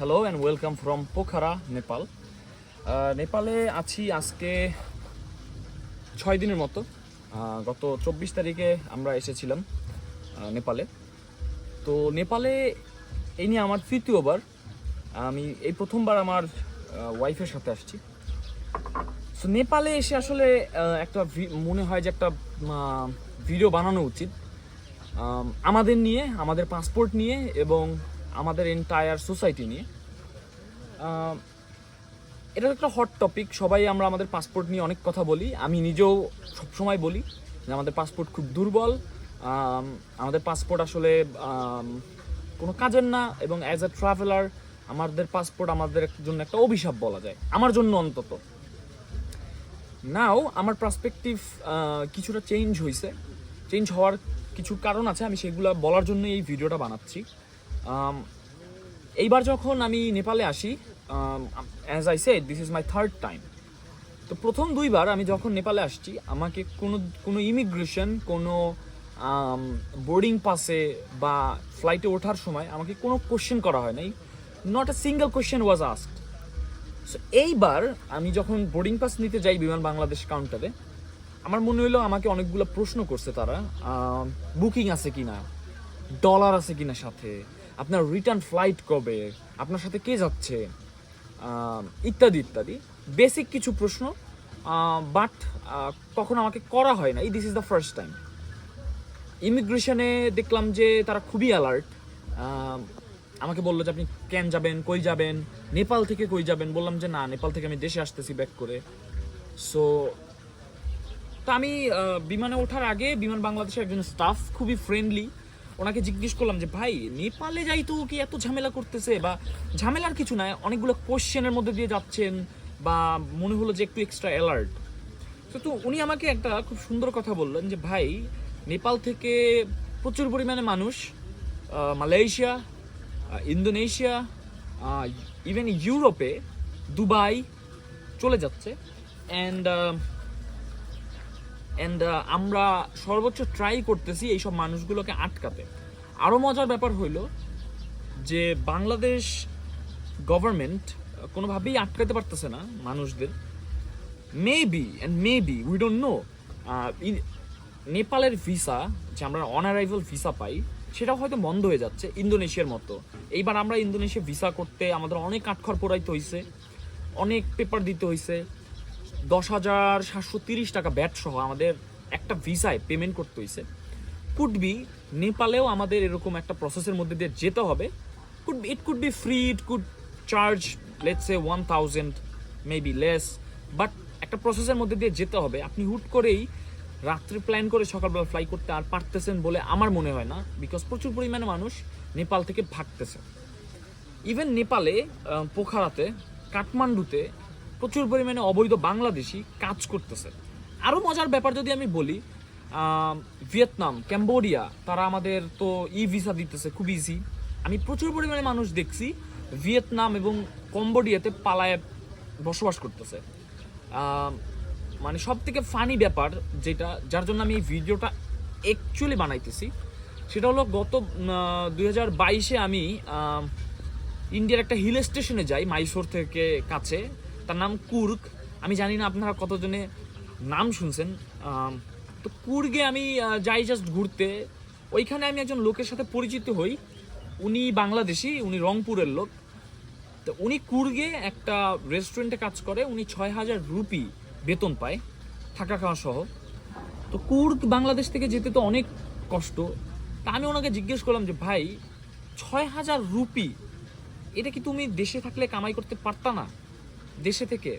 Hello and welcome from Pokhara Nepal নেপালে আছি আজকে ছয় দিনের মতো। গত চব্বিশ তারিখে আমরা এসেছিলাম নেপালে। তো নেপালে এই নিয়ে আমার তৃতীয়বার, আমি এই প্রথমবার আমার ওয়াইফের সাথে আসছি। সো নেপালে এসে আসলে একটা মনে হয় যে একটা ভিডিও বানানো উচিত। আমাদের নিয়ে, আমাদের পাসপোর্ট নিয়ে এবং আমাদের এন্টায়ার সোসাইটি নিয়ে। এটা একটা হট টপিক সবাই আমরা আমাদের পাসপোর্ট নিয়ে অনেক কথা বলি। আমি নিজেও সবসময় বলি যে আমাদের পাসপোর্ট খুব দুর্বল। আমাদের পাসপোর্ট আসলে কোনো কাজের না এবং অ্যাজ আ ট্রাভেলার আমাদের পাসপোর্ট আমাদের জন্য একটা অভিশাপ বলা যায়, আমার জন্য অন্তত। নাও আমার পার্সপেক্টিভ কিছুটা চেঞ্জ হয়েছে চেঞ্জ হওয়ার কিছু কারণ আছে, আমি সেগুলো বলার জন্য এই ভিডিওটা বানাচ্ছি। এইবার যখন আমি নেপালে আসি as I said this is my third time তো প্রথম দুইবার আমি যখন নেপালে আসছি, আমাকে কোনো কোনো ইমিগ্রেশন কোনো বোর্ডিং পাসে বা ফ্লাইটে ওঠার সময় আমাকে কোনো কোশ্চেন করা হয় নাই। Not a single question was asked so এইবার আমি যখন বোর্ডিং পাস নিতে যাই বিমান বাংলাদেশ কাউন্টারে আমার মনে হলো আমাকে অনেকগুলো প্রশ্ন করছে তারা বুকিং আছে কিনা ডলার আছে কিনা সাথে আপনার রিটার্ন ফ্লাইট কবে? আপনার সাথে কে যাচ্ছে? ইত্যাদি ইত্যাদি। বেসিক কিছু প্রশ্ন বাট কখনো আমাকে করা হয় না this is the first time ইমিগ্রেশনে দেখলাম যে তারা খুবই অ্যালার্ট আমাকে বলল যে আপনি কেন যাবেন, কই যাবেন, নেপাল থেকে কই যাবেন? বললাম যে না, নেপাল থেকে আমি দেশে আসতেছি ব্যাক করে। সো তা আমি বিমানে ওঠার আগে বিমান বাংলাদেশের একজন স্টাফ খুবই ফ্রেন্ডলি ওনাকে জিজ্ঞেস করলাম যে, ভাই, নেপালে যাই তো কি এত ঝামেলা করতেছে? বা, ঝামেলার কিছু নাই। অনেকগুলো কোশ্চেনের মধ্যে দিয়ে যাচ্ছেন বা, মনে হলো যে একটু এক্সট্রা অ্যালার্ট তো তো উনি আমাকে একটা খুব সুন্দর কথা বললেন যে, ভাই, নেপাল থেকে প্রচুর পরিমাণে মানুষ মালয়েশিয়া ইন্দোনেশিয়া ইভেন ইউরোপে দুবাই চলে যাচ্ছে। অ্যান্ড অ্যান্ড আমরা সর্বোচ্চ ট্রাই করতেছি এইসব মানুষগুলোকে আটকাতে। আরও মজার ব্যাপার হইল যে বাংলাদেশ গভর্নমেন্ট কোনোভাবেই আটকাতে পারতেছে না মানুষদের। Maybe and maybe we don't know নেপালের ভিসা যে আমরা অন অ্যারাইভাল ভিসা পাই, সেটাও হয়তো বন্ধ হয়ে যাচ্ছে ইন্দোনেশিয়ার মতো। এইবার আমরা ইন্দোনেশিয়া ভিসা করতে আমাদের অনেক কাঠখড় পোড়াইতে হয়েছে অনেক পেপার দিতে হয়েছে দশ হাজার সাতশো তিরিশ টাকা ব্যাট সহ আমাদের একটা ভিসায় পেমেন্ট করতে হয়েছে কুড বি নেপালেও আমাদের এরকম একটা প্রসেসের মধ্যে দিয়ে যেতে হবে। Could it could be free it could charge let's a one thousand maybe less but একটা প্রসেসের মধ্যে দিয়ে যেতে হবে। আপনি হুট করেই রাত্রে প্ল্যান করে সকালবেলা ফ্লাই করতে আর পারতেছেন বলে আমার মনে হয় না বিকজ প্রচুর পরিমাণে মানুষ নেপাল থেকে ভাগতেছে। ইভেন নেপালে পোখারাতে, কাঠমান্ডুতে প্রচুর পরিমাণে অবৈধ বাংলাদেশি কাজ করতেছে। আরও মজার ব্যাপার যদি আমি বলি ভিয়েতনাম, ক্যাম্বোডিয়া, তারা আমাদের তো ই ভিসা দিতেছে, খুব ইজি আমি প্রচুর পরিমাণে মানুষ দেখছি ভিয়েতনাম এবং কম্বোডিয়াতে পালায় বসবাস করতেছে। মানে সব থেকে ফানি ব্যাপার যেটা, যার জন্য আমি এই ভিডিওটা অ্যাকচুয়ালি বানাইতেছি, সেটা হলো গত দুই বাইশে আমি ইন্ডিয়ার একটা হিল স্টেশনে যাই মাইসোর থেকে কাছে। তার নাম কুর্গ। আমি জানি না আপনারা কতজনে নাম শুনছেন। তো কুর্গে আমি যাই জাস্ট ঘুরতে, ওইখানে আমি একজন লোকের সাথে পরিচিত হই। উনি বাংলাদেশি, উনি রংপুরের লোক। তো উনি কুর্গে একটা রেস্টুরেন্টে কাজ করে, উনি ছয় হাজার রুপি বেতন পায় থাকা খাওয়া সহ। তো কুর্গ বাংলাদেশ থেকে যেতে তো অনেক কষ্ট। তা আমি ওনাকে জিজ্ঞেস করলাম যে, ভাই, ছয় হাজার রুপি, এটা কি তুমি দেশে থাকলে কামাই করতে পারতা না? দেশে থেকে,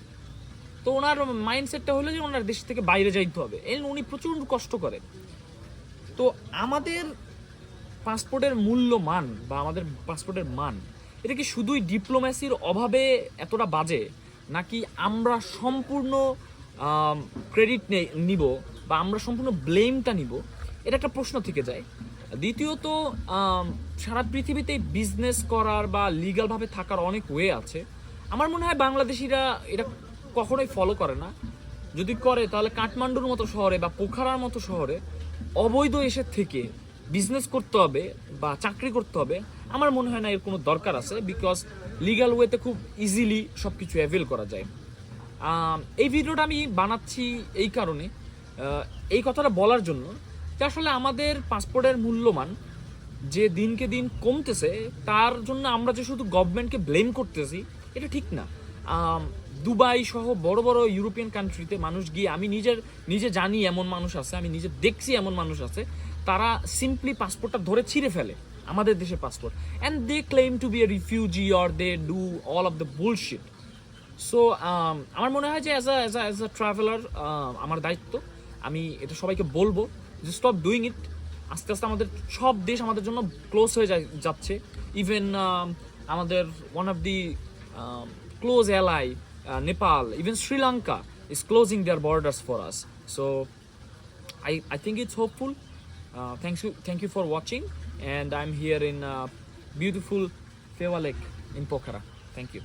তো ওনার মাইন্ডসেটটা হলো যে ওনার দেশ থেকে বাইরে যাইতে হবে। এই উনি প্রচুর কষ্ট করে তো আমাদের পাসপোর্টের মূল্য মান বা আমাদের পাসপোর্টের মান, এটা কি শুধুই ডিপ্লোম্যাসির অভাবে এতটা বাজে? নাকি আমরা সম্পূর্ণ ক্রেডিট নিব বা আমরা সম্পূর্ণ ব্লেমটা নিব? এটা একটা প্রশ্ন থেকে যায়। দ্বিতীয়ত সারা পৃথিবীতে বিজনেস করার বা লিগালভাবে থাকার অনেক ওয়ে আছে। আমার মনে হয় বাংলাদেশিরা এটা কখনোই ফলো করে না। যদি করে, তাহলে কাঠমান্ডুর মতো শহরে বা পোখারার মতো শহরে অবৈধ এসে থেকে বিজনেস করতে হবে বা চাকরি করতে হবে, আমার মনে হয় না এর কোনো দরকার আছে বিকজ লিগ্যাল ওয়েতে খুব ইজিলি সব কিছু অ্যাভেল করা যায়। এই ভিডিওটা আমি বানাচ্ছি এই কারণে। এই কথাটা বলার জন্য যে আসলে আমাদের পাসপোর্টের মূল্যমান যে দিনকে দিন কমতেছে, তার জন্য আমরা যে শুধু গভর্নমেন্টকে ব্লেম করতেছি এটা ঠিক না। দুবাই সহ বড় বড় ইউরোপিয়ান কান্ট্রিতে মানুষ গিয়ে আমি নিজের, নিজে জানি এমন মানুষ আছে, আমি নিজে দেখছি এমন মানুষ আছে, তারা সিম্পলি পাসপোর্টটা ধরে ছিঁড়ে ফেলে আমাদের দেশের passport and they claim to be a refugee or they do all of the bullshit so আমার মনে হয় যে as as a as a traveller আমার দায়িত্ব। আমি এটা সবাইকে বলব যে স্টপ ডুইং ইট আস্তে আস্তে আমাদের সব দেশ আমাদের জন্য ক্লোজ হয়ে যাচ্ছে। ইভেন আমাদের one of the Um, close ally, uh, Nepal, even Sri Lanka is closing their borders for us. So I, I think it's hopeful. Uh, thank you thank you for watching and I'm here in uh, beautiful Feva Lake in Pokhara. Thank you.